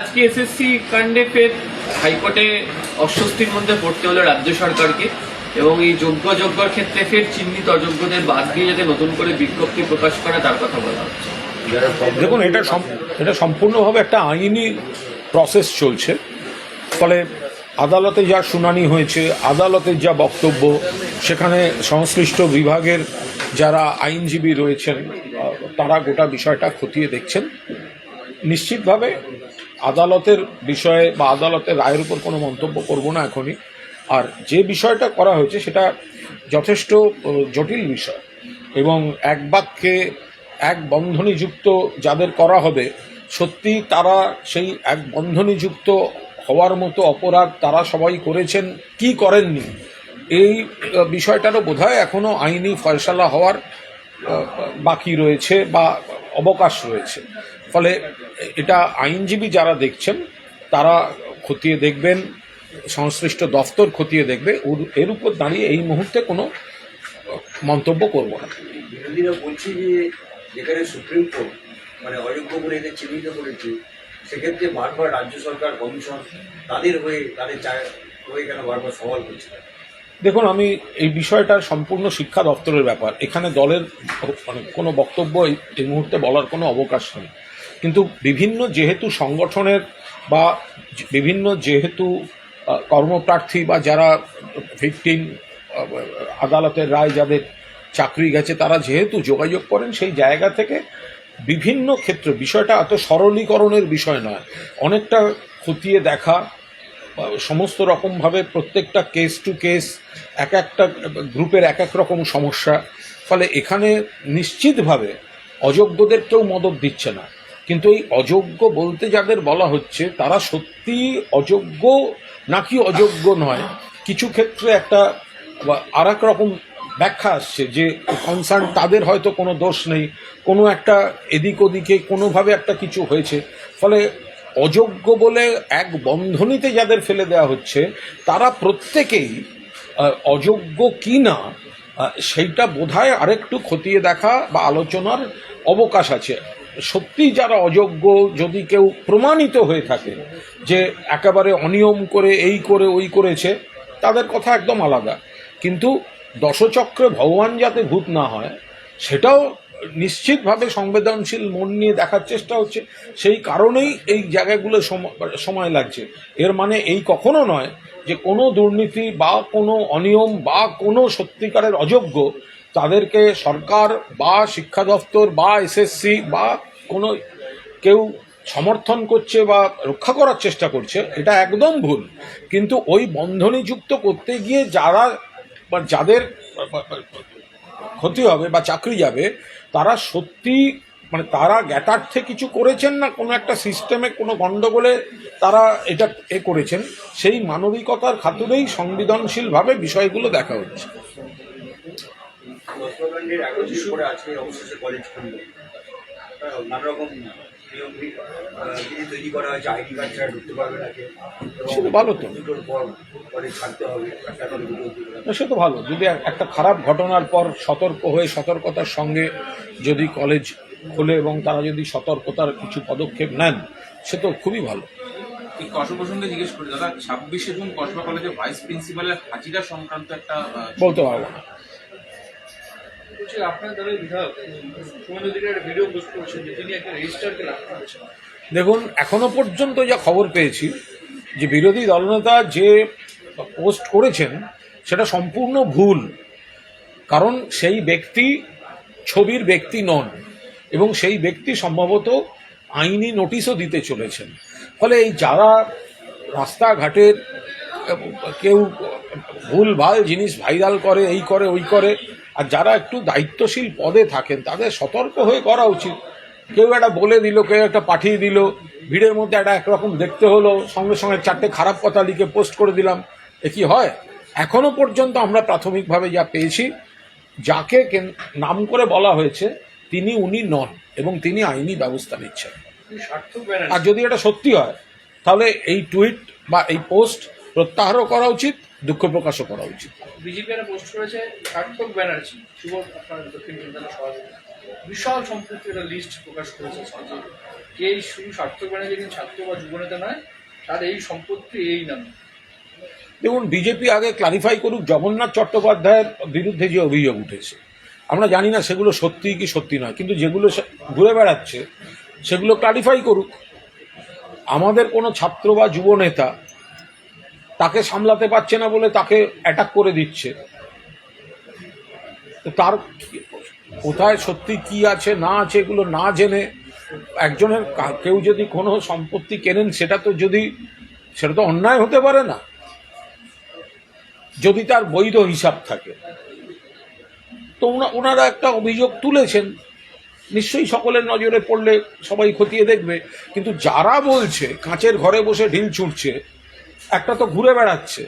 আজকে এসএসসি কাণ্ডে ফের হাইকোর্টে অস্বস্তির মধ্যে পড়তে হলো রাজ্য সরকারকে এবং এই যোগ্য যোগ্যর ক্ষেত্রে ফের চিহ্নিত অযোগ্যদের বাদ দিয়ে যাতে নতুন করে বিজ্ঞপ্তি প্রকাশ করা তার কথা বলা হচ্ছে। দেখুন, এটা এটা সম্পূর্ণভাবে একটা আইনি প্রসেস চলছে। ফলে আদালতে যা শুনানি হয়েছে আদালতের যা বক্তব্য, সেখানে সংশ্লিষ্ট বিভাগের যারা আইনজীবী রয়েছেন তারা গোটা বিষয়টা খতিয়ে দেখছেন। নিশ্চিতভাবে আদালতের বিষয়ে বা আদালতের রায়ের উপর কোনো মন্তব্য করব না এখনই। আর যে বিষয়টা করা হয়েছে সেটা যথেষ্ট জটিল বিষয় এবং এক বাক্যে এক বন্ধনীযুক্ত যাদের করা হবে, সত্যি তারা সেই এক বন্ধনীযুক্ত হওয়ার মতো অপরাধ তারা সবাই করেছেন, কি করেননি, এই বিষয়টারও বোধহয় এখনও আইনি ফয়সালা হওয়ার বাকি রয়েছে বা অবকাশ রয়েছে। ফলে এটা আইনজীবী যারা দেখছেন তারা খতিয়ে দেখবেন সংশ্লিষ্ট দফতর খতিয়ে দেখবে এর উপর দাঁড়িয়ে এই মুহূর্তে কোনো মন্তব্য করব না। বলছে যে যেখানে সুপ্রিম কোর্ট মানে অযোগ্য বলে এদের চিহ্নিত করেছে সেক্ষেত্রে বারবার রাজ্য সরকার কমিশন তাদের হয়ে তাদের হয়ে কেন বারবার সওয়াল করছে? দেখুন আমি এই বিষয়টা সম্পূর্ণ শিক্ষা দপ্তরের ব্যাপার। এখানে দলের মানে কোনো বক্তব্য এই মুহূর্তে বলার কোনো অবকাশ নেই। কিন্তু বিভিন্ন যেহেতু সংগঠনের বা বিভিন্ন যেহেতু কর্মপ্রার্থী বা যারা ভিকটিম আদালতের রায় যাদের চাকরি গেছে, তারা যেহেতু যোগাযোগ করেন, সেই জায়গা থেকে বিভিন্ন ক্ষেত্রে, বিষয়টা এত সরলীকরণের বিষয় নয়। অনেকটা খতিয়ে দেখা সমস্ত রকমভাবে প্রত্যেকটা কেস টু কেস এক একটা গ্রুপের এক এক রকম সমস্যা। ফলে এখানে নিশ্চিতভাবে অযোগ্যদের কেউ মদত দিচ্ছে না। কিন্তু এই অযোগ্য বলতে যাদের বলা হচ্ছে, তারা সত্যি অযোগ্য নাকি অযোগ্য নয়? কিছু ক্ষেত্রে একটা আর রকম ব্যাখ্যা আসছে যে কনসার্ন তাদের হয়তো কোনো দোষ নেই, কোনো একটা এদিক ওদিকে কোনোভাবে একটা কিছু হয়েছে। ফলে অযোগ্য বলে এক বন্ধনীতে যাদের ফেলে দেওয়া হচ্ছে, তারা প্রত্যেকেই অযোগ্য কি না সেইটা বোধহয় আরেকটু খতিয়ে দেখা বা আলোচনার অবকাশ আছে। সত্যি যারা অযোগ্য, যদি কেউ প্রমাণিত হয়ে থাকে যে একেবারে অনিয়ম করে এই করে, ওই করেছে, তাদের কথা একদম আলাদা। কিন্তু দশচক্রে ভগবান যাতে ভূত না হয়, সেটাও নিশ্চিতভাবে সংবেদনশীল মন নিয়ে দেখার চেষ্টা হচ্ছে। সেই কারণেই এই জায়গাগুলো সম- সময় লাগছে। এর মানে এই কখনো নয় যে কোনো দুর্নীতি বা কোনো অনিয়ম বা কোনো সত্যিকারের অযোগ্য তাদেরকে সরকার বা শিক্ষা দপ্তর বা এসএসসি বা কোনো কেউ সমর্থন করছে বা রক্ষা করার চেষ্টা করছে, এটা একদম ভুল। কিন্তু ওই বন্ধনীযুক্ত করতে গিয়ে যারা বা যাদের ক্ষতি হবে বা চাকরি যাবে, তারা সত্যি মানে তারা জ্ঞাতার্থে কিছু করেছেন না? কোনো একটা সিস্টেমে কোনো গণ্ডগোলে তারা এটা এ করেছেন? সেই মানবিকতার খাতুরেই সংবেদনশীলভাবে বিষয়গুলো দেখা হচ্ছে। এগারো দিন পরে আজকে অবশেষে কলেজ খুলবে আহ, নানা রকম নিয়ম তৈরি করা হয়েছে আইডি কার্ড ছাড়া ঢুকতে পারবে না সেটা ভালো তো। দুটোর পর কলেজ ছাড়তে হবে করে করে। সে তো ভালো। যদি একটা খারাপ ঘটনার পর সতর্ক হয়ে সতর্কতার সঙ্গে যদি কলেজ খোলে এবং তারা যদি সতর্কতার কিছু পদক্ষেপ নেন সে তো খুবই ভালো। এই কসবা প্রসঙ্গে জিজ্ঞেস করি দাদা ছাব্বিশে জুন কসবা কলেজে ভাইস প্রিন্সিপালের হাজিরা সংক্রান্ত একটা বলতে পারব না। বলছি, আপনার দলের বিধায়ক ভিডিও পোস্ট করেছেন যে তিনি একটা রেজিস্টারকে দেখুন, এখনও পর্যন্ত যা খবর পেয়েছি, যে বিরোধী দলনেতা যে পোস্ট করেছেন, সেটা সম্পূর্ণ ভুল। কারণ সেই ব্যক্তি ছবির ব্যক্তি নন, এবং সেই ব্যক্তি সম্ভবত আইনি নোটিশও দিতে চলেছেন। ফলে এই যারা রাস্তাঘাটের কেউ ভুল ভালো জিনিস ভাইরাল করে, এই করে, ওই করে আর যারা একটু দায়িত্বশীল পদে থাকেন তাদের সতর্ক হয়ে করা উচিত। কেউ একটা বলে দিল কেউ একটা পাঠিয়ে দিল ভিড়ের মধ্যে একটা একরকম দেখতে হলো সঙ্গে সঙ্গে চারটে খারাপ কথা লিখে পোস্ট করে দিলাম। এ কি হয়? এখনও পর্যন্ত আমরা প্রাথমিকভাবে যা পেয়েছি যাকে নাম করে বলা হয়েছে তিনি উনি নন এবং তিনি আইনি ব্যবস্থা নিচ্ছেন। আর যদি এটা সত্যি হয় তাহলে এই টুইট বা এই পোস্ট প্রত্যাহারও করা উচিত দুঃখ প্রকাশও করা উচিত। বিজেপি একটা পোস্ট করেছে, সার্থক ব্যানার্জি শুভ আপনার দক্ষিণ কলকাতা সভাপতি। বিশাল সম্পত্তি একটা লিস্ট প্রকাশ করেছে সঞ্জয় কে এই শুধু স্বার্থ বাণিজ্য কিন্তু ছাত্র বা যুবনেতা নয়, তার এই সম্পত্তি এই নামে। দেখুন, বিজেপি আগে ক্লারিফাই করুক, জগন্নাথ চট্টোপাধ্যায়ের বিরুদ্ধে যে অভিযোগ উঠেছে, আমরা জানি না সেগুলো সত্যি কি সত্যি নয়, কিন্তু যেগুলো ঘুরে বেড়াচ্ছে, সেগুলো ক্লারিফাই করুক। আমাদের কোনো ছাত্র বা যুব নেতা তাকে সামলাতে পারছে না বলে তাকে অ্যাটাক করে দিচ্ছে। তার কোথায় সত্যি কি আছে, না আছে এগুলো না জেনে একজনের কেউ যদি কোনো সম্পত্তি কেনেন, সেটা তো যদি সেটা তো অন্যায় হতে পারে না। যদি তার বৈধ হিসাব থাকে। তো ওনারা একটা অভিযোগ তুলেছেন। নিশ্চয়ই সকলের নজরে পড়লে সবাই খতিয়ে দেখবে। কিন্তু যারা বলছে, কাঁচের ঘরে বসে ঢিল ছুটছে একটা তো ঘুরে বেড়াচ্ছে।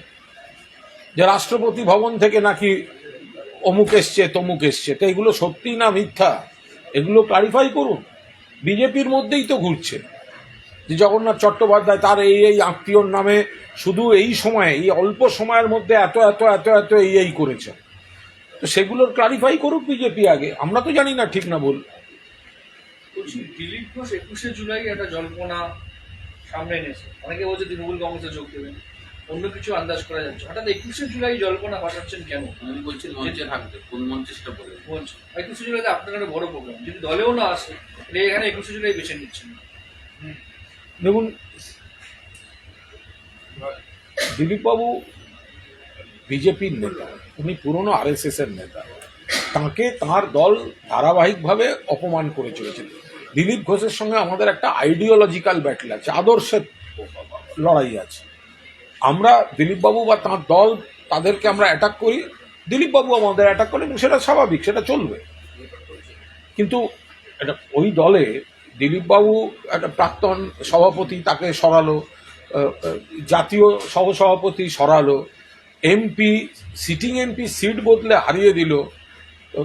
যে রাষ্ট্রপতি ভবন থেকে নাকি অমুক এসছে, তমুক এসছে, তো এগুলো সত্যি না মিথ্যা? এগুলো ক্লারিফাই করুন। বিজেপির মধ্যেই তো ঘুরছে। যে জগন্নাথ চট্টোপাধ্যায় তার এই এই আত্মীয়র নামে শুধু এই সময়ে, এই অল্প সময়ের মধ্যে এত এত এত এত এই এই করেছে। তো সেগুলোর ক্লারিফাই করুক বিজেপি আগে। আমরা তো জানি না ঠিক না বল দিলীপ ঘোষ একুশে জুলাই একটা জল্পনা সামনে এনেছে। অনেকে বলছে তৃণমূল কংগ্রেসে যোগ দেবেন। অন্য কিছু আন্দাজ করা যাচ্ছে। হঠাৎ একুশে জুলাই জল্পনা পাঠাচ্ছেন কেন? উনি বলছেন মঞ্চে থাকবে কোন মঞ্চে সেটা বলে বলছে একুশে জুলাইতে আপনার একটা বড় প্রোগ্রাম যদি দলেও না আসে তাহলে এখানে একুশে জুলাই বেছে নিচ্ছেন দেখুন দিলীপবাবু বিজেপির নেতা উনি পুরনো আরএসএস এর নেতা। তাকে তার দল ধারাবাহিকভাবে অপমান করে চলেছিল দিলীপ ঘোষের সঙ্গে আমাদের একটা আইডিওলজিক্যাল ব্যাটল আছে, আদর্শের লড়াই আছে। আমরা দিলীপবাবু বা তার দল তাদেরকে আমরা অ্যাটাক করি, দিলীপবাবু আমাদের অ্যাটাক করে করেন সেটা স্বাভাবিক, সেটা চলবে। কিন্তু এটা ওই দলে দিলীপবাবু একটা প্রাক্তন সভাপতি তাকে সরালো জাতীয় সহসভাপতি সরালো এমপি সিটিং এমপি সিট বদলে হারিয়ে দিল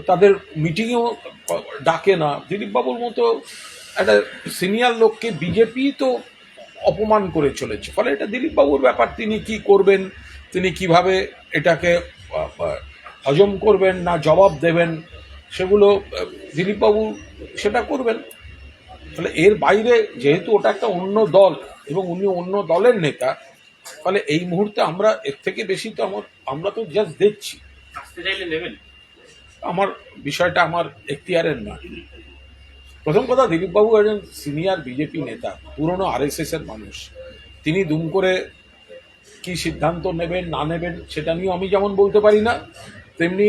তাদের মিটিংয়েও ডাকে না। দিলীপবাবুর মতো একটা সিনিয়র লোককে বিজেপি তো অপমান করে চলেছে। ফলে এটা দিলীপবাবুর ব্যাপার, তিনি কি করবেন, তিনি কীভাবে এটাকে হজম করবেন না জবাব দেবেন, সেগুলো দিলীপবাবু সেটা করবেন। ফলে এর বাইরে যেহেতু ওটা একটা অন্য দল এবং উনি অন্য দলের নেতা, ফলে এই মুহূর্তে আমরা, এর থেকে বেশি তো আমার, আমরা তো জাস্ট দেখছি। নেবেন। আমার বিষয়টা আমার এখতিয়ারের না। প্রথম কথা, দিলীপবাবু একজন সিনিয়র বিজেপি নেতা, পুরনো আরএসএস এর মানুষ। তিনি দুম করে কি সিদ্ধান্ত নেবেন, না নেবেন, সেটা নিয়েও আমি যেমন বলতে পারি না, তেমনি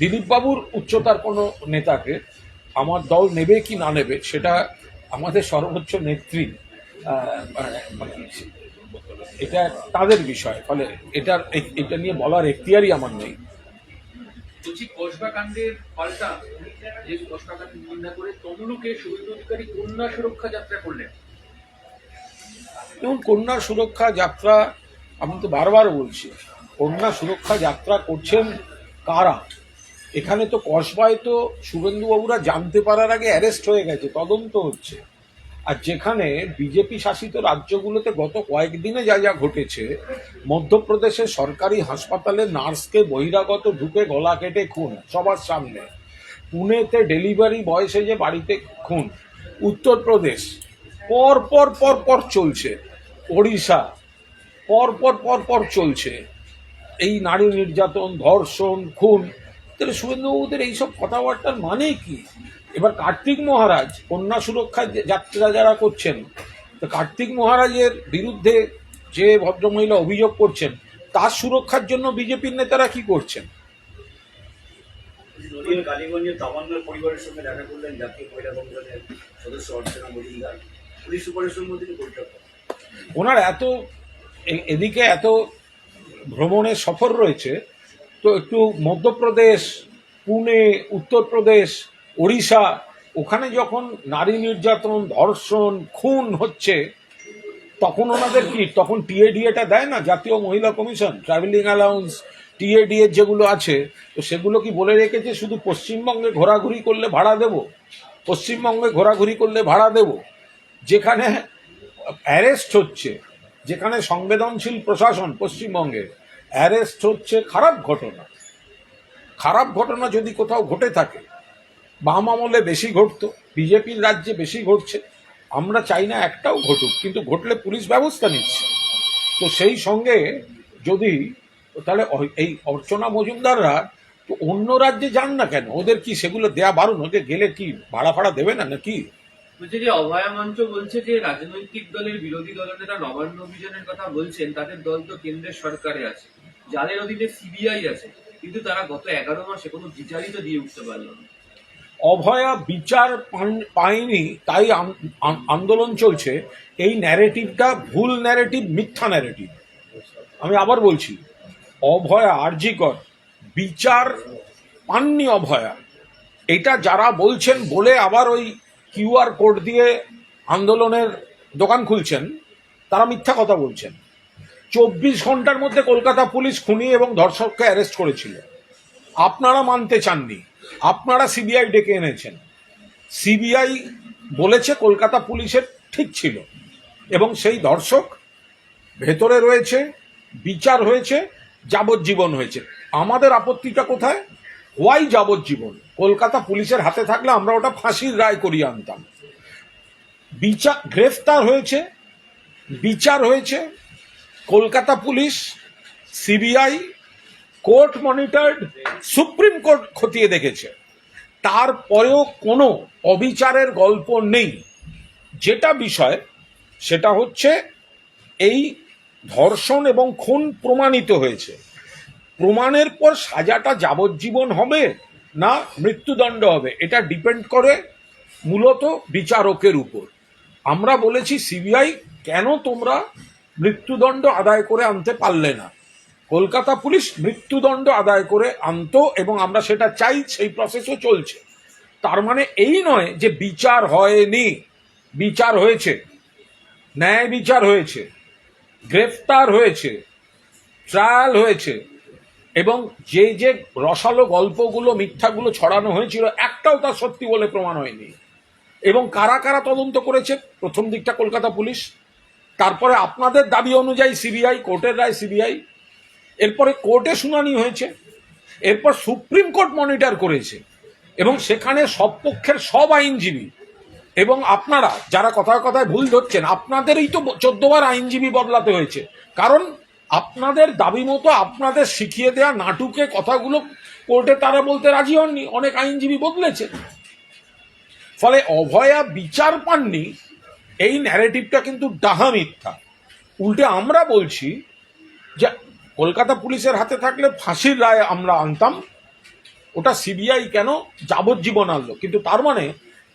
দিলীপবাবুর উচ্চতার কোনো নেতাকে আমার দল নেবে কি না নেবে, সেটা আমাদের সর্বোচ্চ নেত্রী মানে এটা তাদের বিষয়, ফলে এটার, এটা নিয়ে বলার এখতিয়ারই আমার নেই। বলছি কসবা কাণ্ডের পাল্টা যে কসবা কাণ্ড নিন্দা করে তমলুকে শুভেন্দু অধিকারী কন্যা সুরক্ষা যাত্রা করলেন। যেমন কন্যা সুরক্ষা যাত্রা, আমি তো বারবার বলছি, কন্যা সুরক্ষা যাত্রা করছেন কারা? এখানে তো কসবায় তো শুভেন্দুবাবুরা জানতে পারার আগে অ্যারেস্ট হয়ে গেছে, তদন্ত হচ্ছে। আর যেখানে বিজেপি শাসিত রাজ্যগুলোতে গত কয়েকদিনে যা যা ঘটেছে, মধ্যপ্রদেশের সরকারি হাসপাতালে নার্সকে বহিরাগত ঢুকে গলা কেটে খুন, সবার সামনে। পুনেতে ডেলিভারি বয়সে যে বাড়িতে খুন। উত্তরপ্রদেশ, পর পর পর পর চলছে। ওড়িশা, পর পর পর পর চলছে। এই নারী নির্যাতন, ধর্ষণ, খুন। তাহলে শুভেন্দুবাবুদের এইসব কথাবার্তার মানে কি? এবার কার্তিক মহারাজ কন্যা সুরক্ষা যাত্রা যারা করছেন তো কার্তিক মহারাজের বিরুদ্ধে যে ভদ্রমহিলা অভিযোগ করছেন তার সুরক্ষার জন্য বিজেপির নেতারা কি করছেন? নদীয়া কালীগঞ্জের তামান্নার পরিবারের সঙ্গে দেখা করলেন জাতীয় মহিলা কমিশনের সদস্য অর্চনা মজুমদার। পুলিশ সুপারের সঙ্গে তিনি বৈঠক ওনার এত এদিকে এত ভ্রমণের সফর রয়েছে তো একটু মধ্যপ্রদেশ পুনে উত্তরপ্রদেশ ওড়িশা, ওখানে যখন নারী নির্যাতন, ধর্ষণ, খুন হচ্ছে, তখন ওনাদের কি, তখন টিএডিএটা দেয় না? জাতীয় মহিলা কমিশন, ট্রাভেলিং অ্যালাউন্স, টিএডিএ যেগুলো আছে, তো সেগুলো কি বলে রেখেছে? শুধু পশ্চিমবঙ্গে ঘোরাঘুরি করলে ভাড়া দেব? পশ্চিমবঙ্গে ঘোরাঘুরি করলে ভাড়া দেব? যেখানে অ্যারেস্ট হচ্ছে, যেখানে সংবেদনশীল প্রশাসন পশ্চিমবঙ্গে, অ্যারেস্ট হচ্ছে, খারাপ ঘটনা। খারাপ ঘটনা যদি কোথাও ঘটে থাকে বাম আমলে বেশি ঘটতো, বিজেপির রাজ্যে বেশি ঘটছে, আমরা চাই না একটাও ঘটুক, কিন্তু ঘটলে পুলিশ ব্যবস্থা নিচ্ছে। তো সেই সঙ্গে যদি, তাহলে এই অর্চনা মজুমদাররা তো অন্য রাজ্যে যান না কেন? ওদের কি সেগুলো দেয়া বারণ? ওদের গেলে কি ভাড়া ফাড়া দেবে না নাকি? বলছে যে অভয়া মঞ্চ বলছে যে রাজনৈতিক দলের বিরোধী দলনেতা নবান্ন অভিযানের কথা বলছেন, তাদের দল তো কেন্দ্রের সরকারে আছে, যাদের অধীনে সিবিআই আছে, কিন্তু তারা গত এগারো মাসে কোনো বিচারই দিয়ে উঠতে পারল না। অভয়া বিচার পায়নি তাই আন- আন- আন্দোলন চলছে। এই ন্যারেটিভটা ভুল ন্যারেটিভ মিথ্যা ন্যারেটিভ আমি আবার বলছি, অভয়া আর্জিকর বিচার পাননি অভয়া। এটা যারা বলছেন বলে আবার ওই কিউআর কোড দিয়ে আন্দোলনের দোকান খুলছেন, তারা মিথ্যা কথা বলছেন। চব্বিশ ঘণ্টার মধ্যে কলকাতা পুলিশ খুনি এবং ধর্ষককে অ্যারেস্ট করেছিল। আপনারা মানতে চাননি। আপনারা সিবিআই ডেকে এনেছেন। সিবিআই বলেছে কলকাতা পুলিশের ঠিক ছিল। এবং সেই দর্শক ভেতরে রয়েছে, বিচার হয়েছে, যাবজ্জীবন হয়েছে। আমাদের আপত্তিটা কোথায়? হোয়াই যাবজ্জীবন? কলকাতা পুলিশের হাতে থাকলে আমরা ওটা ফাঁসির রায় করিয়ে আনতাম। বিচার গ্রেফতার হয়েছে, বিচার হয়েছে। Kolkata police, CBI court monitored, supreme court খতিয়ে দেখেছে। তারপরেও কোনো অবিচারের গল্প নেই। যেটা বিষয়, সেটা হচ্ছে এই ধর্ষণ এবং খুন প্রমাণিত হয়েছে। প্রমাণের পর সাজাটা যাবজ্জীবন হবে না মৃত্যুদণ্ড হবে, এটা ডিপেন্ড করে মূলত বিচারকের উপর। আমরা বলেছি, সিবিআই কেন তোমরা মৃত্যুদণ্ড আদায় করে আনতে পারলে না? কলকাতা পুলিশ মৃত্যুদণ্ড আদায় করে আনতো এবং আমরা সেটা চাই, সেই প্রসেসও চলছে। তার মানে এই নয় যে বিচার হয়নি। বিচার হয়েছে। ন্যায় বিচার হয়েছে। গ্রেফতার হয়েছে। ট্রায়াল হয়েছে। এবং যে যে রসালো গল্পগুলো, মিথ্যাগুলো ছড়ানো হয়েছিল, একটাও তার সত্যি বলে প্রমাণ হয়নি। এবং কারা কারা তদন্ত করেছে, প্রথম দিকটা কলকাতা পুলিশ। তারপরে আপনাদের দাবি অনুযায়ী সিবিআই কোর্টের রায় সিবিআই এরপরে কোর্টে শুনানি হয়েছে, এরপর সুপ্রিম কোর্ট মনিটর করেছে, এবং সেখানে সব পক্ষের সব আইনজীবী, এবং আপনারা যারা কথায় কথায় ভুল ধরছেন, আপনাদেরই তো চোদ্দবার আইনজীবী বদলাতে হয়েছে। কারণ আপনাদের দাবি মতো আপনাদের শিখিয়ে দেওয়া নাটুকে কথাগুলো কোর্টে তারা বলতে রাজি হননি, অনেক আইনজীবী বদলেছে। ফলে অভয়া বিচার পাননি, এই ন্যারেটিভটা কিন্তু ডাহা মিথ্যা। উল্টে আমরা বলছি যে কলকাতা পুলিশের হাতে থাকলে ফাঁসির রায় আমরা আনতাম। ওটা সিবিআই কেন যাবজ্জীবন আনলো? কিন্তু তার মানে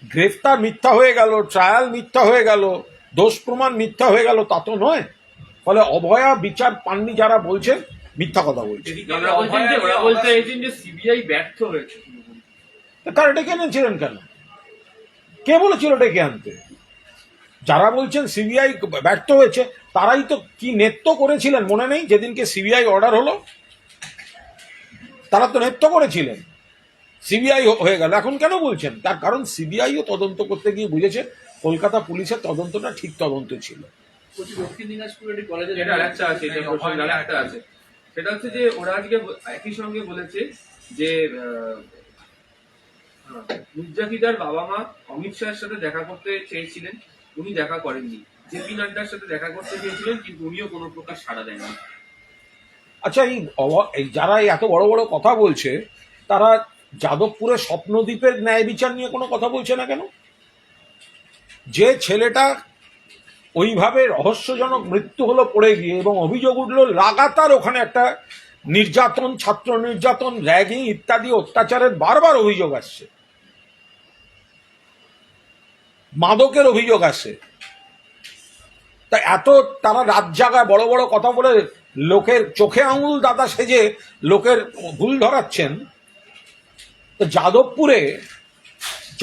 গ্রেফতার মিথ্যা হয়ে গেল ট্রায়াল মিথ্যা হয়ে গেল দোষ প্রমাণ মিথ্যা হয়ে গেল তা তো নয়। ফলে অভয়া বিচার পাননি যারা বলছেন মিথ্যা কথা বলছে। তারা ডেকে এনেছিলেন কেন? কে বলেছিল ডেকে আনতে? যারা বলছেন সিবিআই ব্যর্থ হয়েছে তারাই তো কি নেত্য করেছিলেন? মনে নেই? যেদিনকে সিবিআই অর্ডার হলো তারা তো নেত্য করেছিলেন। সিবিআই হয়ে গেল। এখন কেন বলছেন? তার কারণ সিবিআইও তদন্ত করতে গিয়ে বুঝেছে কলকাতা পুলিশের তদন্তটা ঠিক তদন্ত ছিল। বলছি দক্ষিণ দিনাজপুর একটি কলেজে এটা আছে এটা প্রসঙ্গে আরেকটা আছে। সেটা হচ্ছে যে ওরা আজকে একই সঙ্গে বলেছে যে হ্যাঁ, বাবা মা অমিত শাহের সাথে দেখা করতে চেয়েছিলেন। উনি দেখা করেননি। জেপি নাড্ডার সাথে দেখা করতে চেয়েছিলেন কিন্তু উনিও কোনো প্রকার সাড়া দেননি। আচ্ছা এই যারা এত বড় বড় কথা বলছে, তারা যাদবপুরের স্বপ্নদ্বীপের ন্যায় বিচার নিয়ে কোনো কথা বলছে না কেন? যে ছেলেটা ওইভাবে রহস্যজনক মৃত্যু হলো পড়ে গিয়ে এবং অভিযোগ উঠল, লাগাতার ওখানে একটা নির্যাতন, ছাত্র নির্যাতন, র্যাগিং ইত্যাদি অত্যাচারের বারবার অভিযোগ আসছে। মাদকের অভিযোগ আসে। তা এত তারা রাত জাগায় বড় বড় কথা বলে লোকের চোখে আঙুল দাদা সেজে লোকের ভুল ধরাচ্ছেন। তো যাদবপুরে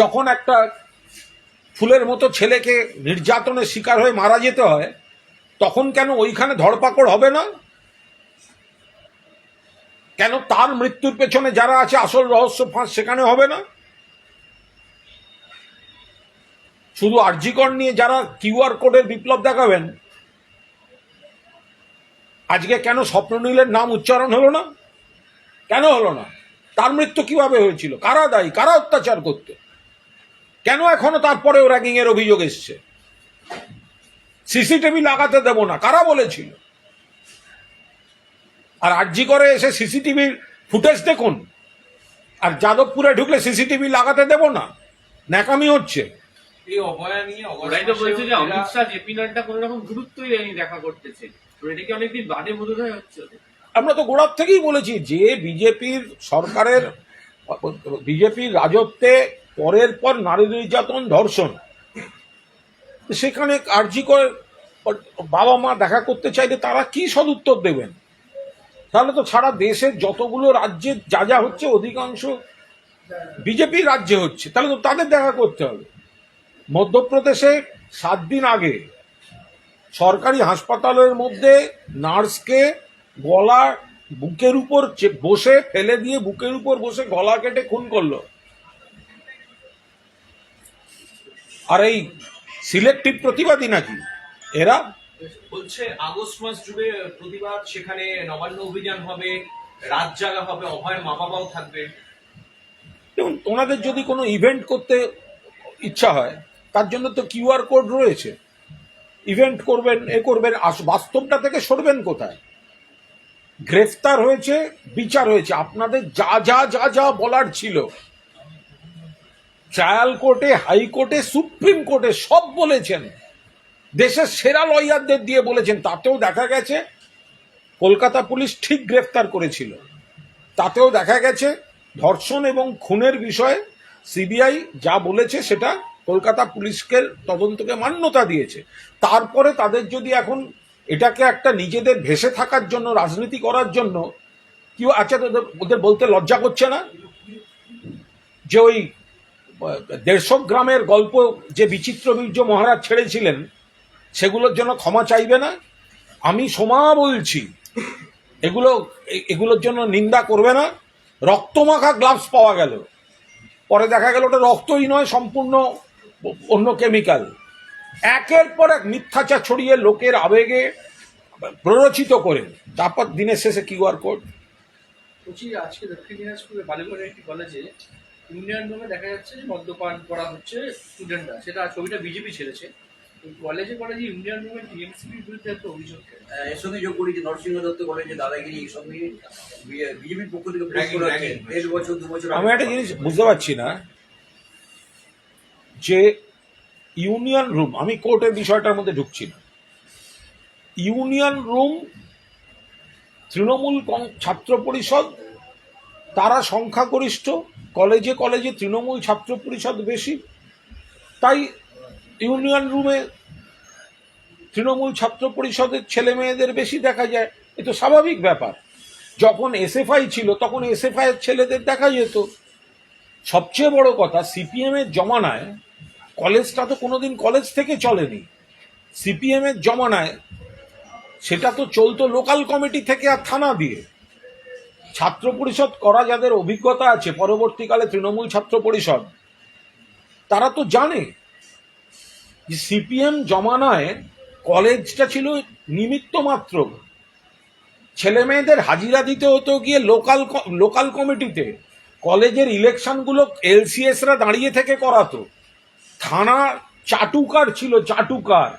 যখন একটা ফুলের মতো ছেলেকে নির্যাতনের শিকার হয়ে মারা যেতে হয়, তখন কেন ওইখানে ধরপাকড় হবে না? কেন তার মৃত্যুর পেছনে যারা আছে আসল রহস্য ফাঁস সেখানে হবে না? শুধু আর্জিকর নিয়ে যারা কিউআর কোডের বিপ্লব দেখাবেন, আজকে কেন স্বপ্ননীলের নাম উচ্চারণ হলো না? কেন হলো না? তার মৃত্যু কীভাবে হয়েছিল? কারা দায়ী? কারা অত্যাচার করতে? কেন এখনও তারপরেও র্যাগিং এর অভিযোগ এসছে? সিসিটিভি লাগাতে দেব না, কারা বলেছিল? আর আরজি করে এসে সিসিটিভির ফুটেজ দেখুন। আর যাদবপুরে ঢুকলে সিসিটিভি লাগাতে দেব না? ন্যাকামি হচ্ছে। এই অভয়া নিয়ে ওরাই তো বলছে যে অমিত শাহ জেপি নাড্ডা কোনো রকম গুরুত্বই দেয়নি দেখা করতেছে। এটা কি অনেকদিন বাদে বোধ হচ্ছে আমরা তো গোড়ার থেকেই বলেছি যে বিজেপির সরকারের বিজেপির রাজত্বে পরের পর নারী নির্যাতন ধর্ষণ। সেখানে আর্জি করে বাবা মা দেখা করতে চাইলে তারা কি সদুত্তর দেবেন? তাহলে তো সারা দেশের যতগুলো রাজ্যে যা যা হচ্ছে অধিকাংশ বিজেপি রাজ্যে হচ্ছে। তাহলে তো তাদের দেখা করতে হবে। মধ্যপ্রদেশে সাত দিন আগে সরকারি হাসপাতালের মধ্যে নার্সকে গলা বুকের উপর বসে ফেলে দিয়ে বুকের উপর বসে গলা কেটে খুন করল। আর এই সিলেক্টিভ প্রতিবাদী নাকি? এরা? বলছে আগস্ট মাস জুড়ে প্রতিবাদ সেখানে নবান্ন অভিযান হবে রাত জাগা হবে অভয়ের মা বাবাও থাকবে। যেমন ওনাদের যদি কোনো ইভেন্ট করতে ইচ্ছা হয় তার জন্য তো কিউআর কোড রয়েছে। ইভেন্ট করবেন, এ করবেন বাস্তবটা থেকে সরবেন কোথায়? গ্রেফতার হয়েছে, বিচার হয়েছে। আপনাদের যা যা যা যা বলার ছিল। ট্রায়াল কোর্টে হাইকোর্টে সুপ্রিম কোর্টে সব বলেছেন। দেশের সেরা লয়ারদের দিয়ে বলেছেন। তাতেও দেখা গেছে, কলকাতা পুলিশ ঠিক গ্রেফতার করেছিল। তাতেও দেখা গেছে, ধর্ষণ এবং খুনের বিষয়ে সিবিআই যা বলেছে সেটা কলকাতা পুলিশকে তদন্তকে মান্যতা দিয়েছে। তারপরে তাদের যদি এখন এটাকে একটা নিজেদের ভেসে থাকার জন্য, রাজনীতি করার জন্য কি আচ্ছা তোদের ওদের বলতে লজ্জা করছে না? যে ওই দেড়শো গ্রামের গল্প যে বিচিত্র বীর্য মহারাজ ছেড়েছিলেন, সেগুলোর জন্য ক্ষমা চাইবে না? আমি সোমা বলছি, এগুলো, এগুলোর জন্য নিন্দা করবে না? রক্তমাখা গ্লাভস পাওয়া গেল। পরে দেখা গেল ওটা রক্তই নয়, সম্পূর্ণ অন্য কেমিক্যাল। একের পর এক মিথ্যাচার ছড়িয়ে লোকের আবেগে প্ররোচিত করে। তারপর দিনের শেষে কিউআর কোড বলছি আজকে দক্ষিণ দিনাজপুরে বালিগড়ের একটি কলেজে ইউনিয়ন রুমে দেখা যাচ্ছে যে মদ্যপান করা হচ্ছে স্টুডেন্টরা সেটা ছবিটা বিজেপি ছেড়েছে। কলেজে কলেজে ইউনিয়ন রুমে টিএমসিপির বিরুদ্ধে একটা অভিযোগ আহ, এর সঙ্গে যোগ করি যে নরসিংহ দত্ত বলে যে দাদাগিরি এই সঙ্গে বিজেপির পক্ষ থেকে পোস্ট করা হচ্ছে। দেড় বছর দু বছর আমি একটা জিনিস বুঝতে পারছি না। যে ইউনিয়ন রুম, আমি কোর্টের বিষয়টার মধ্যে ঢুকছি না। ইউনিয়ন রুম, তৃণমূল ছাত্র পরিষদ, তারা সংখ্যাগরিষ্ঠ, কলেজে কলেজে তৃণমূল ছাত্র পরিষদ বেশি। তাই ইউনিয়ন রুমে তৃণমূল ছাত্র পরিষদের ছেলে মেয়েদের বেশি দেখা যায়। এ তো স্বাভাবিক ব্যাপার। যখন এসএফআই ছিল, তখন এসএফআই এর ছেলেদের দেখা যেত। সবচেয়ে বড় কথা, সিপিএমের জমানায় কলেজটা তো কোনোদিন কলেজ থেকে চলেনি। সিপিএম এর জমানায় সেটা তো চলতো লোকাল কমিটি থেকে আর থানা দিয়ে। ছাত্র পরিষদ করা যাদের অভিজ্ঞতা আছে, পরবর্তীকালে তৃণমূল ছাত্র পরিষদ, তারা তো জানে সিপিএম জমানায় কলেজটা ছিল নিমিত্ত মাত্র। ছেলে মেয়েদের হাজিরা দিতে হতো গিয়ে লোকাল লোকাল কমিটিতে কলেজের ইলেকশনগুলো এলসিএসরা দাঁড়িয়ে থেকে করাতো। থানা চাটুকার ছিল, চাটুকার।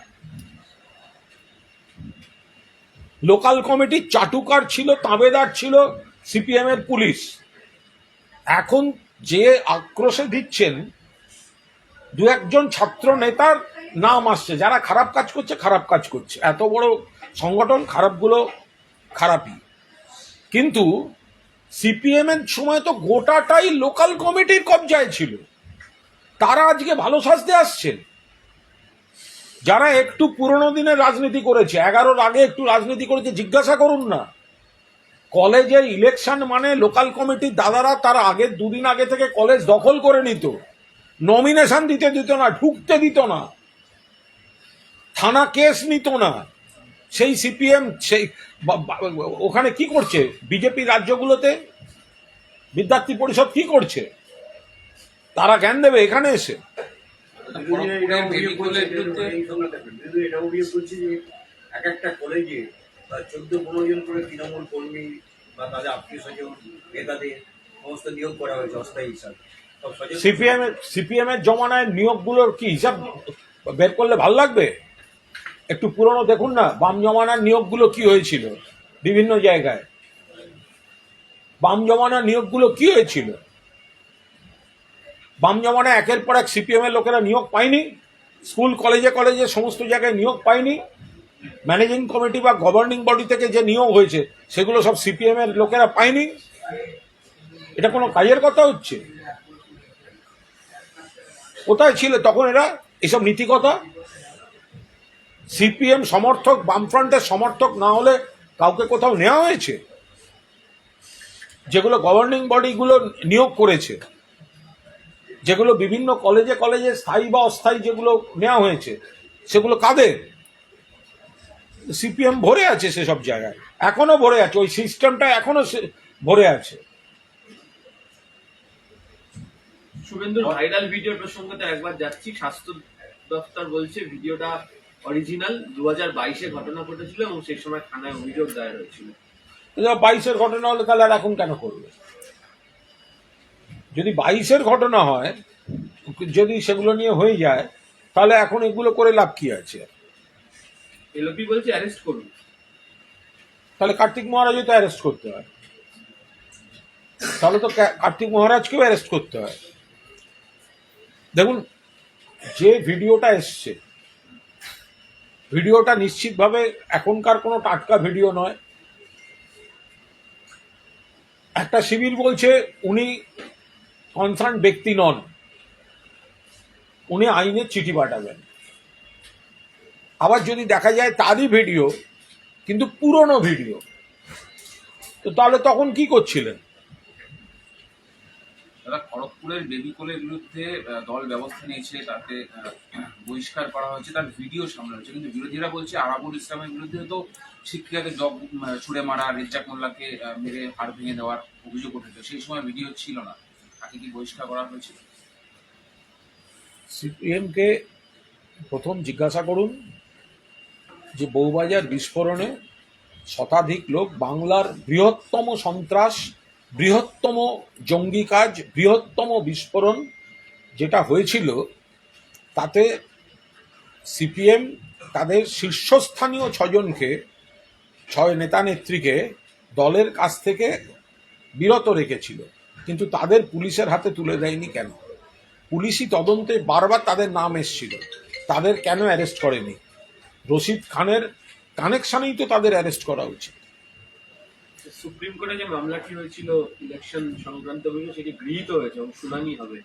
লোকাল কমিটির চাটুকার ছিল, তাবেদার ছিল সিপিএম এর পুলিশ। এখন যে আক্রোশে দিচ্ছেন, দু একজন ছাত্র নেতার নাম আসছে। যারা খারাপ কাজ করছে, খারাপ কাজ করছে। এত বড় সংগঠন, খারাপগুলো খারাপই। কিন্তু সিপিএম এর সময় তো গোটাটাই লোকাল কমিটির কবজায় ছিল। তারা আজকে ভালো সাজতে আসছেন। যারা একটু পুরনো দিনের রাজনীতি করেছে, এগারোর আগে একটু রাজনীতি করেছে, জিজ্ঞাসা করুন না। কলেজের ইলেকশন মানে লোকাল কমিটির দাদারা তার আগের দুদিন আগে থেকে কলেজ দখল করে নিত। নমিনেশন দিতে দিত না, ঢুকতে দিত না। থানা কেস নিত না। সেই সিপিএম সেই ওখানে কি করছে? বিজেপি রাজ্যগুলোতে? বিদ্যার্থী পরিষদ কি করছে? তারা জ্ঞান দেবে, এখানে এসে। যে এক একটা কলেজে চোদ্দ করে সমস্ত নিয়োগ করা হয়েছে হিসাবে জমানায় নিয়োগগুলোর কি হিসাব বের করলে ভালো লাগবে? একটু পুরনো দেখুন না, বাম জমানার নিয়োগগুলো কি হয়েছিল বিভিন্ন জায়গায়? বাম জমানার নিয়োগগুলো কি হয়েছিল? বাম জমানায় একের পর এক সিপিএম এর লোকেরা নিয়োগ পায়নি, স্কুল, কলেজে কলেজে সমস্ত জায়গায় নিয়োগ পায়নি। ম্যানেজিং কমিটি বা গভর্নিং বডি থেকে যে নিয়োগ হয়েছে, সেগুলো সব সিপিএম এর লোকেরা পায়নি। এটা কোনো কাজের কথা হচ্ছে? কোথায় ছিল? তখন এরা এসব নীতিকথা। সিপিএম সমর্থক, বামফ্রন্টের সমর্থক না হলে কাউকে কোথাও নেওয়া হয়েছে? যেগুলো গভর্নিং বডিগুলো নিয়োগ করেছে। যেগুলো বিভিন্ন কলেজে কলেজে স্থায়ী বা অস্থায়ী যেগুলো নেওয়া হয়েছে সেগুলো কাদের? সিপিএম ভরে আছে সেসব জায়গায় এখনও ভরে আছে ওই সিস্টেমটা এখনও ভরে আছে। শুভেন্দুর ভাইরাল ভিডিও প্রসঙ্গে তো একবার যাচ্ছি স্বাস্থ্য দপ্তর বলছে ভিডিওটা অরিজিনাল দু হাজার বাইশে ঘটনা ঘটেছিল এবং সেই সময় থানায় অভিযোগ দায়ের হয়েছিল। বাইশের ঘটনা হলে তাহলে আর এখন কেন করবে? যদি বাইশের ঘটনা হয় যদি সেগুলো নিয়ে হয়ে যায় তাহলে এখন এগুলো করে লাভ কি আছে? এলপি বলছে অ্যারেস্ট করুন। তাহলে কার্তিক মহারাজও তো অ্যারেস্ট করতে হয়। তাহলে তো কার্তিক মহারাজকেও অ্যারেস্ট করতে হয়। দেখুন যে ভিডিওটা এসছে ভিডিওটা নিশ্চিতভাবে এখনকার কোনো টাটকা ভিডিও নয়। একটা শিবির বলছে উনি কনসার্ন ব্যক্তি নন। উনি আইনের চিঠি পাঠাবেন। আবার যদি দেখা যায় তারই ভিডিও, কিন্তু পুরনো ভিডিও, তো তাহলে তখন কি করছিলেন? দাদা, খড়গপুরের বেবি কোলের বিরুদ্ধে দল ব্যবস্থা নিয়েছে, তাতে বহিষ্কার করা হয়েছে, তার ভিডিও সামনে হয়েছে কিন্তু বিরোধীরা বলছে, আরাবুল ইসলামের বিরুদ্ধে তো শিক্ষিকাকে জব ছুড়ে মারা, রেজ্জাক মোল্লাকে মেরে, হাড় ভেঙে দেওয়ার অভিযোগ উঠেছে। সেই সময় ভিডিও ছিল না। বহিষ্কার করা হয়েছিল? সিপিএমকে প্রথম জিজ্ঞাসা করুন যে বউবাজার বিস্ফোরণে শতাধিক লোক বাংলার বৃহত্তম সন্ত্রাস, বৃহত্তম জঙ্গি কাজ, বৃহত্তম বিস্ফোরণ যেটা হয়েছিল, তাতে সিপিএম তাদের শীর্ষস্থানীয় ছজনকে, ছয় নেতা নেত্রীকে দলের কাছ থেকে বিরত রেখেছিল। কিন্তু তাদের পুলিশের হাতে তুলে দেয়নি কেন? পুলিশি তদন্তে বারবার তাদের নাম এসেছিল। তাদের কেন অ্যারেস্ট করেনি? রশিদ খানের কানেকশনেই তো তাদের অ্যারেস্ট করা উচিত। সুপ্রিম কোর্টে যে মামলাটি হয়েছিল ইলেকশন সংক্রান্ত বিষয় সেটি গৃহীত হয়েছে এবং শুনানি হবে।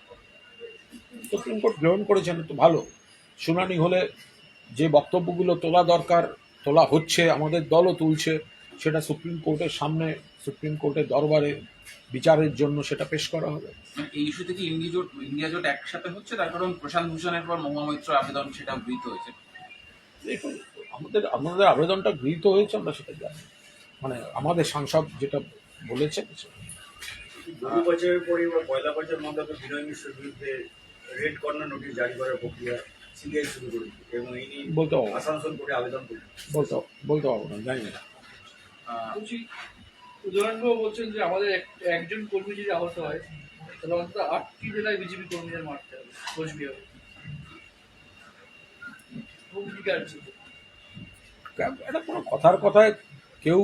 সুপ্রিম কোর্ট গ্রহণ করেছেন তো ভালো। শুনানি হলে যে বক্তব্যগুলো তোলা দরকার তোলা হচ্ছে আমাদের দলও তুলছে সেটা সুপ্রিম কোর্টের সামনে সুপ্রিম কোর্টের দরবারে বিচারের জন্য সেটা পেশ করা হবে। মানে এই ইস্যু থেকে ইন্ডিয়া জোট ইন্ডিয়া জোট একসাথে হচ্ছে? তার কারণ প্রশান্ত ভূষণের পর মহামৈত্র আবেদন সেটা গৃহীত হয়েছে। দেখুন আমাদের আমাদের আবেদনটা গৃহীত হয়েছে আমরা সেটা জানি। মানে আমাদের সাংসদ যেটা বলেছেন বহু বছরের পরে এবার পয়লা বছর মন্ডপে বিনয় মিশ্রের বিরুদ্ধে রেড কর্নার নোটিশ জারি করার প্রক্রিয়া সিবিআই শুরু করেছে এবং ইনি বলতে পারব না। আসানসোল করে আবেদন করেছে বলতে বলতে পারব না জানি না। বলছি উদয়নবাবু বলছেন যে আমাদের একজন কর্মী যদি আহত হয়, তাহলে অন্তত আটটি জেলায় বিজেপি কর্মীদের মারতে হবে, কোচবিহার। ভূমিকার এটা কোনো কথার কথায় কেউ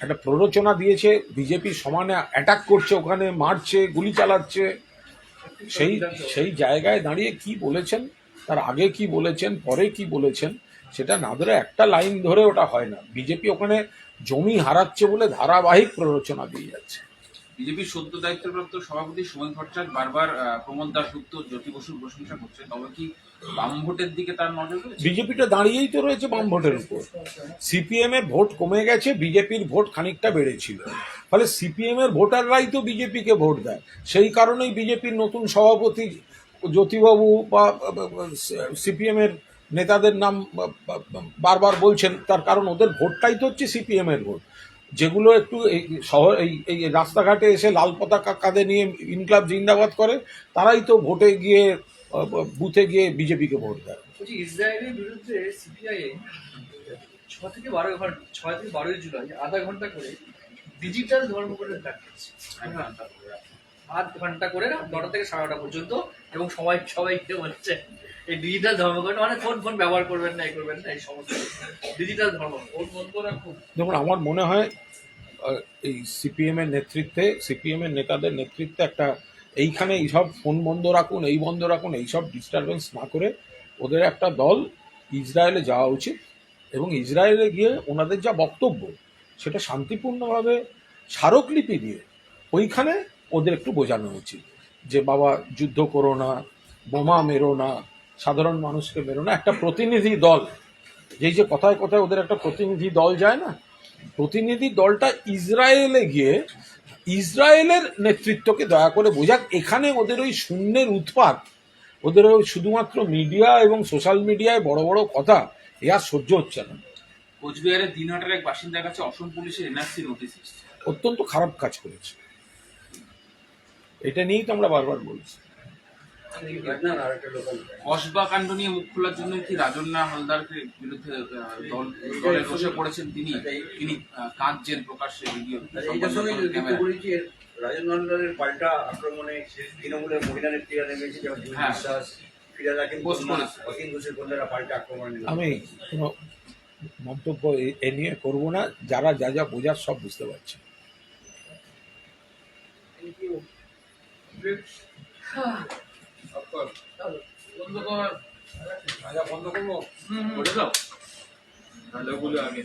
একটা প্ররোচনা দিয়েছে, বিজেপি সমানে অ্যাটাক করছে, ওখানে মারছে, গুলি চালাচ্ছে। সেই সেই জায়গায় দাঁড়িয়ে কি বলেছেন, তার আগে কি বলেছেন, পরে কি বলেছেন, সেটা না ধরে একটা লাইন ধরে ওটা হয় না। বিজেপি ওখানে জমি হারাচ্ছে বলে ধারাবাহিক প্ররোচনা দিয়ে যাচ্ছে। বিজেপির সদ্য দায়িত্বপ্রাপ্ত সভাপতি সুমন ভট্টাচার্য বারবার প্রমোদ দাসগুপ্ত জ্যোতি বসুর প্রশংসা করছে তবে কি বাম ভোটের দিকে তার নজর বিজেপিটা দাঁড়িয়েই তো রয়েছে বাম ভোটের উপর। সিপিএম এর ভোট কমে গেছে বিজেপির ভোট খানিকটা বেড়েছিল। ফলে সিপিএম এর ভোটাররাই তো বিজেপিকে ভোট দেয়। সেই কারণেই বিজেপির নতুন সভাপতি জ্যোতিবাবু বা সিপিএম এর নেতাদের নাম বারবার বলছেন, তার কারণ ওদের ভোটটাই তো হচ্ছে সিপিএম এর ভোট। যেগুলো একটু এই শহর, এই এই রাস্তাঘাটে এসে লাল পতাকা কাঁধে নিয়ে ইনকলাব জিন্দাবাদ করে, তারাই তো ভোটে গিয়ে বুথে গিয়ে বিজেপিকে ভোট দেয়। ইসরায়েলের বিরুদ্ধে সিপিআইএম ছ থেকে বারো ছয় থেকে বারোই জুলাই, আধা ঘণ্টা করে ডিজিটাল ধর্মঘটের ডাক আধ ঘণ্টা করে নটা থেকে সাড়ে নটা পর্যন্ত, এবং সবাই সবাইকে বলছে এই ডিজিটাল ধর্মঘট মানে ফোন ফোন ব্যবহার করবেন না এই করবেন না এই সমস্ত ডিজিটাল ধর্ম। ফোন বন্ধ রাখুন দেখুন আমার মনে হয় এই সিপিএম এর নেতৃত্বে সিপিএম এর নেতাদের নেতৃত্বে একটা এইখানে এইসব ফোন বন্ধ রাখুন এই বন্ধ রাখুন এইসব ডিস্টারবেন্স না করে ওদের একটা দল ইসরায়েলে যাওয়া উচিত এবং ইসরায়েলে গিয়ে ওনাদের যা বক্তব্য সেটা শান্তিপূর্ণভাবে স্মারকলিপি দিয়ে ওইখানে ওদের একটু বোঝানো উচিত। যে বাবা যুদ্ধ করো না বোমা মেরো না সাধারণ মানুষকে বেরোনো একটা প্রতিনিধি দল। যেই যে কথায় কথায় ওদের একটা প্রতিনিধি দল যায় না? প্রতিনিধি দলটা ইসরায়েলে গিয়ে ইসরায়েলের নেতৃত্বকে দয়া করে বোঝাক এখানে ওদের ওই শূন্যের উৎপাত ওদের ওই শুধুমাত্র মিডিয়া এবং সোশ্যাল মিডিয়ায় বড় বড় কথা এ আর সহ্য হচ্ছে না। কোচবিহারের দিনহাটার এক বাসিন্দার কাছে অসম পুলিশের এনআরসি নোটিশ অত্যন্ত খারাপ কাজ করেছে। এটা নিয়েই তো আমরা বারবার বলছি না আর একটা লোকাল কসবা কাণ্ড নিয়ে মুখ খোলার জন্য কি রাজন্না হালদারকে বিরুদ্ধে দল দলের রসে পড়েছেন তিনি? তিনি কাঁদছেন প্রকাশ্যে ভিডিও রাজন পাল্টা আক্রমণে তৃণমূলের মহিলা নেত্রীরা নেমেছে যেমন হ্যাঁ। বিশ্বাস আমি কোনো মন্তব্য এ- এ নিয়ে করব না যারা যা যা বোঝার সব বুঝতে পারছে। বলে দাও। ভালো আগে